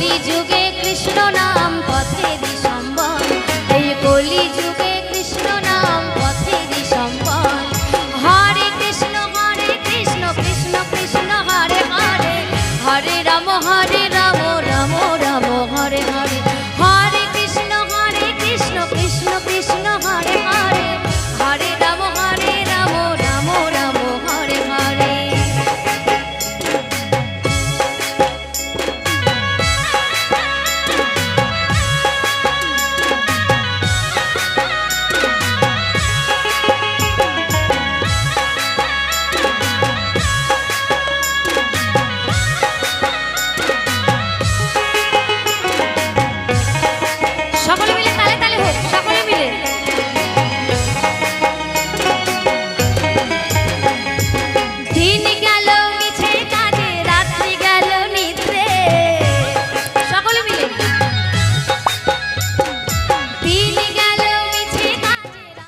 কলি যুগে কৃষ্ণ নাম